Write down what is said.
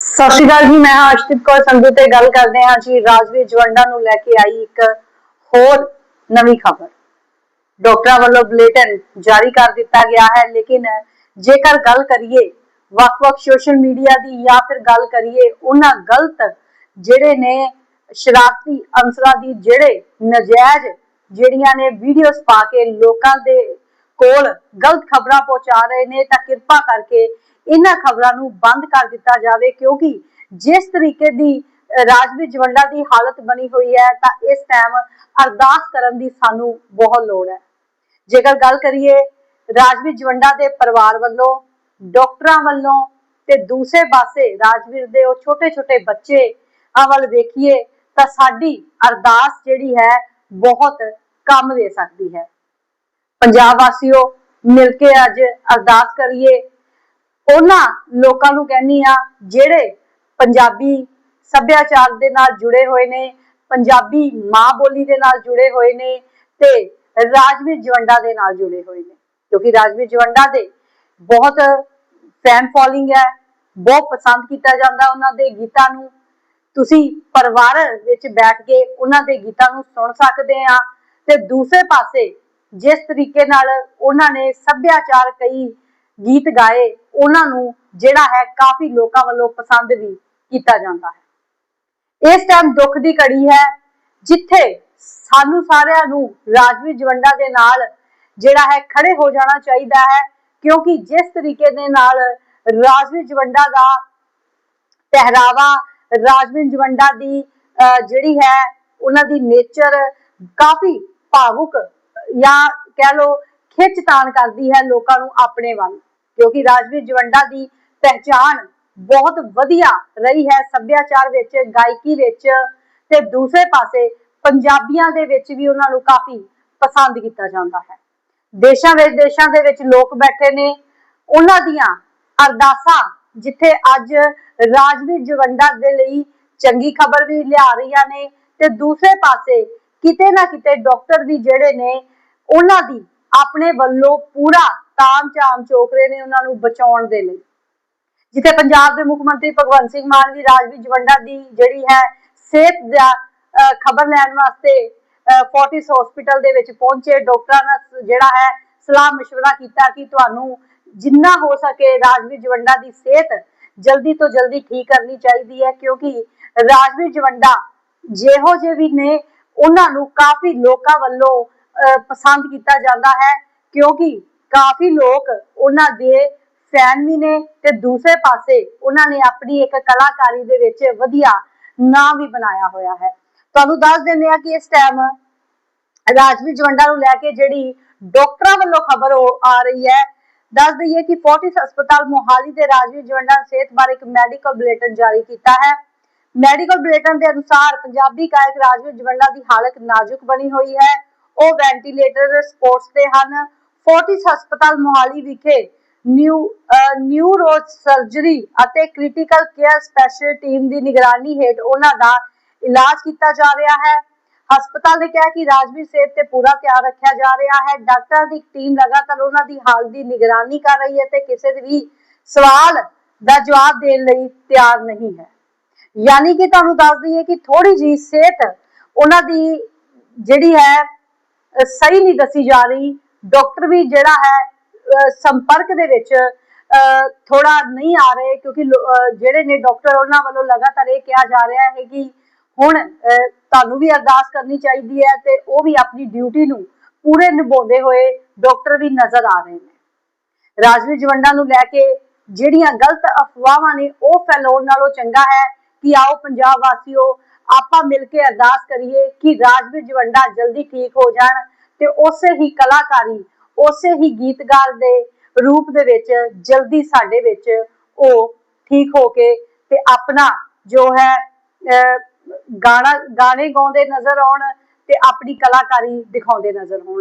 ਸਤਿ ਸ਼੍ਰੀ ਅਕਾਲ ਜੀ, ਮੈਂ ਹਾਂ ਕੌਰ, ਸੰਧੂ ਤੇ ਗੱਲ ਕਰਦੇ ਹਾਂ ਜੀ, ਰਾਜਵੀਰ ਜਵੰਡਾ ਨੂੰ ਲੈ ਕੇ ਆਈ ਇੱਕ ਹੋਰ ਨਵੀਂ ਖਬਰ। ਡਾਕਟਰਾਂ ਵੱਲੋਂ ਬੁਲੇਟਿਨ ਜਾਰੀ ਕਰ ਦਿੱਤਾ ਗਿਆ ਹੈ, ਲੇਕਿਨ ਜੇਕਰ ਗੱਲ ਕਰੀਏ ਵੱਖ-ਵੱਖ ਸੋਸ਼ਲ ਮੀਡੀਆ ਦੀ ਜਾਂ ਫਿਰ ਗੱਲ ਕਰੀਏ ਉਹਨਾਂ ਗਲਤ ਜਿਹੜੇ ਨੇ ਸ਼ਰਾਰਤੀ ਅੰਸਰਾਂ ਦੀ ਜਿਹੜੇ ਨਜਾਇਜ਼ ਜਿਹੜੀਆਂ ਨੇ ਵੀਡੀਓਜ਼ ਪਾ ਕੇ ਲੋਕਾਂ ਦੇ ਕੋਲ ਗਲਤ ਖਬਰਾਂ ਪਹੁੰਚਾ ਰਹੇ ਨੇ ਤਾਂ ਕਿਰਪਾ ਕਰਕੇ ਇਹਨਾਂ ਖਬਰਾਂ ਨੂੰ ਬੰਦ ਕਰ ਦਿੱਤਾ ਜਾਵੇ ਕਿਉਂਕਿ ਜਿਸ ਤਰੀਕੇ ਦੀ ਅਹ, ਰਾਜਵੀਰ ਜਵੰਡਾ ਦੀ ਹਾਲਤ ਬਣੀ ਹੋਈ ਹੈ ਤਾਂ ਇਸ ਟਾਈਮ ਅਰਦਾਸ ਕਰਨ ਦੀ ਸਾਨੂੰ ਬਹੁਤ ਲੋੜ ਹੈ। ਜੇਕਰ ਗੱਲ ਕਰੀਏ ਰਾਜਵੀਰ ਜਵੰਡਾ ਦੇ ਪਰਿਵਾਰ ਵੱਲੋਂ ਡਾਕਟਰਾਂ ਵੱਲੋਂ ਤੇ ਦੂਸਰੇ ਪਾਸੇ ਰਾਜਵੀਰ ਦੇ ਉਹ ਛੋਟੇ-ਛੋਟੇ ਬੱਚੇ ਆ ਵੱਲ ਵੇਖੀਏ ਤਾਂ ਸਾਡੀ ਅਰਦਾਸ ਜਿਹੜੀ ਹੈ ਬਹੁਤ ਕੰਮ ਦੇ ਸਕਦੀ ਹੈ। ਪੰਜਾਬ ਵਾਸੀਓ, ਮਿਲ ਕੇ ਅੱਜ ਅਰਦਾਸ ਕਰੀਏ। ਉਹਨਾਂ ਲੋਕਾਂ ਨੂੰ ਕਹਿੰਨੀ ਆ ਜਿਹੜੇ ਪੰਜਾਬੀ ਸੱਭਿਆਚਾਰ ਦੇ ਨਾਲ ਜੁੜੇ ਹੋਏ ਨੇ, ਪੰਜਾਬੀ ਮਾਂ ਬੋਲੀ ਦੇ ਨਾਲ ਜੁੜੇ ਹੋਏ ਨੇ ਤੇ ਰਾਜਵੀਰ ਜਵੰਡਾ ਦੇ ਨਾਲ ਜੁੜੇ ਹੋਏ ਨੇ। ਕਿਉਂਕਿ ਰਾਜਵੀਰ ਜਵੰਡਾ ਦੇ ਬਹੁਤ ਫੈਨ ਫੋਲੋਇੰਗ ਹੈ, ਬਹੁਤ ਪਸੰਦ ਕੀਤਾ ਜਾਂਦਾ ਉਹਨਾਂ ਦੇ ਗੀਤਾਂ ਨੂੰ। ਤੁਸੀਂ ਪਰਿਵਾਰ ਵਿੱਚ ਬੈਠ ਕੇ ਉਹਨਾਂ ਦੇ ਗੀਤਾਂ ਨੂੰ ਸੁਣ ਸਕਦੇ ਆ ਤੇ ਦੂਸਰੇ ਪਾਸੇ ਜਿਸ ਤਰੀਕੇ ਨਾਲ ਉਹਨਾਂ ਨੇ ਸੱਭਿਆਚਾਰ ਕਈ ਗੀਤ ਗਾਏ, ਉਹਨਾਂ ਨੂੰ ਜਿਹੜਾ ਹੈ ਕਾਫੀ ਲੋਕਾਂ ਵੱਲੋਂ ਪਸੰਦ ਵੀ ਕੀਤਾ ਜਾਂਦਾ ਹੈ। ਇਸ ਟਾਈਮ ਦੁੱਖ ਦੀ ਘੜੀ ਹੈ, ਜਿੱਥੇ ਸਾਨੂੰ ਸਾਰਿਆਂ ਨੂੰ ਰਾਜਵੀਰ ਜਵੰਡਾ ਦੇ ਨਾਲ ਜਿਹੜਾ ਹੈ ਖੜੇ ਹੋ ਜਾਣਾ ਚਾਹੀਦਾ ਹੈ, ਕਿਉਂਕਿ ਜਿਸ ਤਰੀਕੇ ਦੇ ਨਾਲ ਰਾਜਵੀਰ ਜਵੰਡਾ ਦਾ ਪਹਿਰਾਵਾ, ਰਾਜਵੀਰ ਜਵੰਡਾ ਦੀ ਜਿਹੜੀ ਹੈ ਉਹਨਾਂ ਦੀ ਨੇਚਰ ਕਾਫੀ ਭਾਵੁਕ ਜਾਂ ਕਹਿ ਲੋ ਖਿੱਚਤਾਨ ਕਰਦੀ ਹੈ ਲੋਕਾਂ ਨੂੰ ਆਪਣੇ ਵੱਲ, ਕਿਉਂਕਿ ਰਾਜਵੀਰ ਜਵੰਡਾ ਦੀ ਪਹਿਚਾਣ ਬਹੁਤ ਵਧੀਆ ਰਹੀ ਹੈ ਸੱਭਿਆਚਾਰ ਵਿੱਚ, ਗਾਇਕੀ ਵਿੱਚ ਤੇ ਦੂਸਰੇ ਪਾਸੇ ਪੰਜਾਬੀਆਂ ਦੇ ਵਿੱਚ ਵੀ ਉਹਨਾਂ ਨੂੰ ਕਾਫੀ ਪਸੰਦ ਕੀਤਾ ਜਾਂਦਾ ਹੈ। ਦੇਸ਼ਾਂ ਵਿੱਚ ਦੇਸ਼ਾਂ ਦੇ ਵਿੱਚ ਲੋਕ ਬੈਠੇ ਨੇ, ਉਹਨਾਂ ਦੀਆਂ ਅਰਦਾਸਾਂ ਜਿੱਥੇ ਅੱਜ ਰਾਜਵੀਰ ਜਵੰਡਾ ਦੇ ਲਈ ਚੰਗੀ ਖਬਰ ਵੀ ਲਿਆ ਰਹੀਆਂ ਨੇ ਤੇ ਦੂਸਰੇ ਪਾਸੇ ਕਿਤੇ ਨਾ ਕਿਤੇ ਡਾਕਟਰ ਵੀ ਜਿਹੜੇ ਨੇ ਉਹਨਾਂ ਦੀ ਆਪਣੇ ਵੱਲੋਂ ਪੂਰਾ ਤਾਮ ਝਾਮ ਚੋਕ ਰਹੇ ਨੇ ਉਹਨਾਂ ਨੂੰ ਬਚਾਉਣ ਦੇ ਲਈ ਜਿੱਥੇ ਪੰਜਾਬ ਦੇ ਮੁੱਖ ਮੰਤਰੀ ਭਗਵੰਤ ਸਿੰਘ ਮਾਨ ਵੀ ਰਾਜਵੀਰ ਜਵੰਡਾ ਦੀ ਜਿਹੜੀ ਹੈ ਸਿਹਤ ਦਾ ਖਬਰ ਲੈਣ ਵਾਸਤੇ ਫੋਰਟਿਸ ਹਸਪੀਟਲ ਦੇ ਵਿੱਚ ਪਹੁੰਚੇ ਡਾਕਟਰਾਂ ਨਾਲ ਜਿਹੜਾ ਹੈ ਸਲਾਹ مشورہ ਕੀਤਾ ਕਿ ਤੁਹਾਨੂੰ ਜਿੰਨਾ ਹੋ ਸਕੇ ਰਾਜਵੀਰ ਜਵੰਡਾ ਦੀ ਸਿਹਤ ਜਲਦੀ ਤੋਂ ਜਲਦੀ ਠੀਕ ਕਰਨੀ ਚਾਹੀਦੀ ਹੈ ਕਿਉਂਕਿ ਰਾਜਵੀਰ ਜਵੰਡਾ ਜਿਹੋ ਜਿਹੇ ਵੀ ਨੇ ਉਹਨਾਂ ਨੂੰ ਕਾਫੀ ਲੋਕਾਂ ਵੱਲੋਂ ਅਹ, ਪਸੰਦ ਕੀਤਾ ਜਾਂਦਾ ਹੈ, ਕਿਉਂਕਿ ਕਾਫੀ ਲੋਕ ਉਹਨਾਂ ਦੇ ਫੈਨ ਵੀ ਨੇ ਤੇ ਦੂਸਰੇ ਪਾਸੇ ਉਹਨਾਂ ਨੇ ਆਪਣੀ ਇੱਕ ਕਲਾਕਾਰੀ ਦੇ ਵਿੱਚ ਵਧੀਆ ਨਾਮ ਵੀ ਬਣਾਇਆ ਹੋਇਆ ਹੈ। ਤੁਹਾਨੂੰ ਦੱਸ ਦਿੰਦੇ ਆ ਕਿ ਇਸ ਟਾਈਮ ਰਾਜਵੀਰ ਜਵੰਡਾ ਨੂੰ ਲੈ ਕੇ ਜਿਹੜੀ ਡਾਕਟਰਾਂ ਵੱਲੋਂ ਖਬਰ ਆ ਰਹੀ ਹੈ। ਦੱਸ ਦਈਏ ਕਿ ਫੋਰਟਿਸ ਹਸਪਤਾਲ ਮੋਹਾਲੀ ਦੇ ਰਾਜਵੀਰ ਜਵੰਡਾ ਸਿਹਤ ਬਾਰੇ ਇੱਕ ਮੈਡੀਕਲ ਬੁਲੇਟਿਨ ਜਾਰੀ ਕੀਤਾ ਹੈ। ਮੈਡੀਕਲ ਬੁਲੇਟਿਨ ਦੇ ਅਨੁਸਾਰ ਪੰਜਾਬੀ ਗਾਇਕ ਰਾਜਵੀਰ ਜਵੰਡਾ ਦੀ ਹਾਲਤ ਨਾਜ਼ੁਕ ਬਣੀ ਹੋਈ ਹੈ। ਉਹ ਵੈਂਟੀਲੇਟਰ ਸਪੋਰਟਸ ਤੇ ਹਨ। ਫੋਰਟਿਸ ਹਸਪਤਾਲ ਮੋਹਾਲੀ ਵਿਖੇ ਨਿਊ ਨਿਊਰੋ ਸਰਜਰੀ ਅਤੇ ਕ੍ਰਿਟੀਕਲ ਕੇਅਰ ਸਪੈਸ਼ਲ ਟੀਮ ਦੀ ਨਿਗਰਾਨੀ ਹੇਠ ਉਹਨਾਂ ਦਾ ਇਲਾਜ ਕੀਤਾ ਜਾ ਰਿਹਾ ਹੈ। ਹਸਪਤਾਲ ਨੇ ਕਿਹਾ ਕਿ ਰਾਜਵੀਰ ਸਿਹਤ ਤੇ ਪੂਰਾ ਧਿਆਨ ਰੱਖਿਆ ਜਾ ਰਿਹਾ ਹੈ। ਡਾਕਟਰਾਂ ਦੀ ਟੀਮ ਲਗਾਤਾਰ ਉਹਨਾਂ ਦੀ ਹਾਲਤ ਦੀ ਨਿਗਰਾਨੀ ਕਰ ਰਹੀ ਹੈ ਤੇ ਕਿਸੇ ਦੇ ਵੀ ਸਵਾਲ ਦਾ ਜਵਾਬ ਦੇਣ ਲਈ ਤਿਆਰ ਨਹੀਂ ਹੈ। ਯਾਨੀ ਕਿ ਤੁਹਾਨੂੰ ਦੱਸ ਦਈਏ ਕਿ ਥੋੜੀ ਜੀ ਸਿਹਤ ਉਹਨਾਂ ਦੀ ਜਿਹੜੀ ਹੈ ਸਹੀ ਨਹੀਂ ਦੱਸੀ ਜਾ ਰਹੀ। ਡਾਕਟਰ ਵੀ ਜਿਹੜਾ ਹੈ ਸੰਪਰਕ ਦੇ ਵਿੱਚ ਥੋੜਾ ਨਹੀਂ ਆ ਰਹੇ ਕਿਉਂਕਿ ਜਿਹੜੇ ਨੇ ਡਾਕਟਰ, ਉਹਨਾਂ ਵੱਲੋਂ ਲਗਾਤਾਰ ਇਹ ਕਿਹਾ ਜਾ ਰਿਹਾ ਹੈ ਕਿ ਹੁਣ ਤੁਹਾਨੂੰ ਵੀ ਅਰਦਾਸ ਕਰਨੀ ਚਾਹੀਦੀ ਹੈ ਤੇ ਉਹ ਵੀ ਆਪਣੀ ਡਿਊਟੀ ਨੂੰ ਪੂਰੇ ਨਿਭਾਉਂਦੇ ਹੋਏ ਡਾਕਟਰ ਵੀ ਨਜ਼ਰ ਆ ਰਹੇ ਨੇ। ਰਾਜਵੀਰ ਜਵੰਡਾ ਨੂੰ ਲੈ ਕੇ ਜਿਹੜੀਆਂ ਗਲਤ ਅਫਵਾਹਾਂ ਨੇ, ਉਹ ਫੈਲਾਉਣ ਨਾਲੋਂ ਚੰਗਾ ਹੈ ਕਿ ਆਓ ਪੰਜਾਬ ਵਾਸੀਓ ਆਪਾਂ ਮਿਲ ਕੇ ਅਰਦਾਸ ਕਰੀਏ ਕਿ ਰਾਜਵੀਰ ਜਵੰਡਾ ਜਲਦੀ ਠੀਕ ਹੋ ਜਾਣ ਤੇ ਉਸੇ ਹੀ ਕਲਾਕਾਰੀ ਉਸੇ ਹੀ ਗੀਤਕਾਰ ਦੇ ਰੂਪ ਦੇ ਵਿੱਚ ਜਲਦੀ ਸਾਡੇ ਵਿੱਚ ਉਹ ਠੀਕ ਹੋ ਕੇ ਤੇ ਆਪਣਾ ਜੋ ਹੈ ਅਹ, ਗਾਣਾ ਗਾਣੇ ਗਾਉਂਦੇ ਨਜ਼ਰ ਆਉਣ ਤੇ ਆਪਣੀ ਕਲਾਕਾਰੀ ਦਿਖਾਉਂਦੇ ਨਜ਼ਰ ਆਉਣ।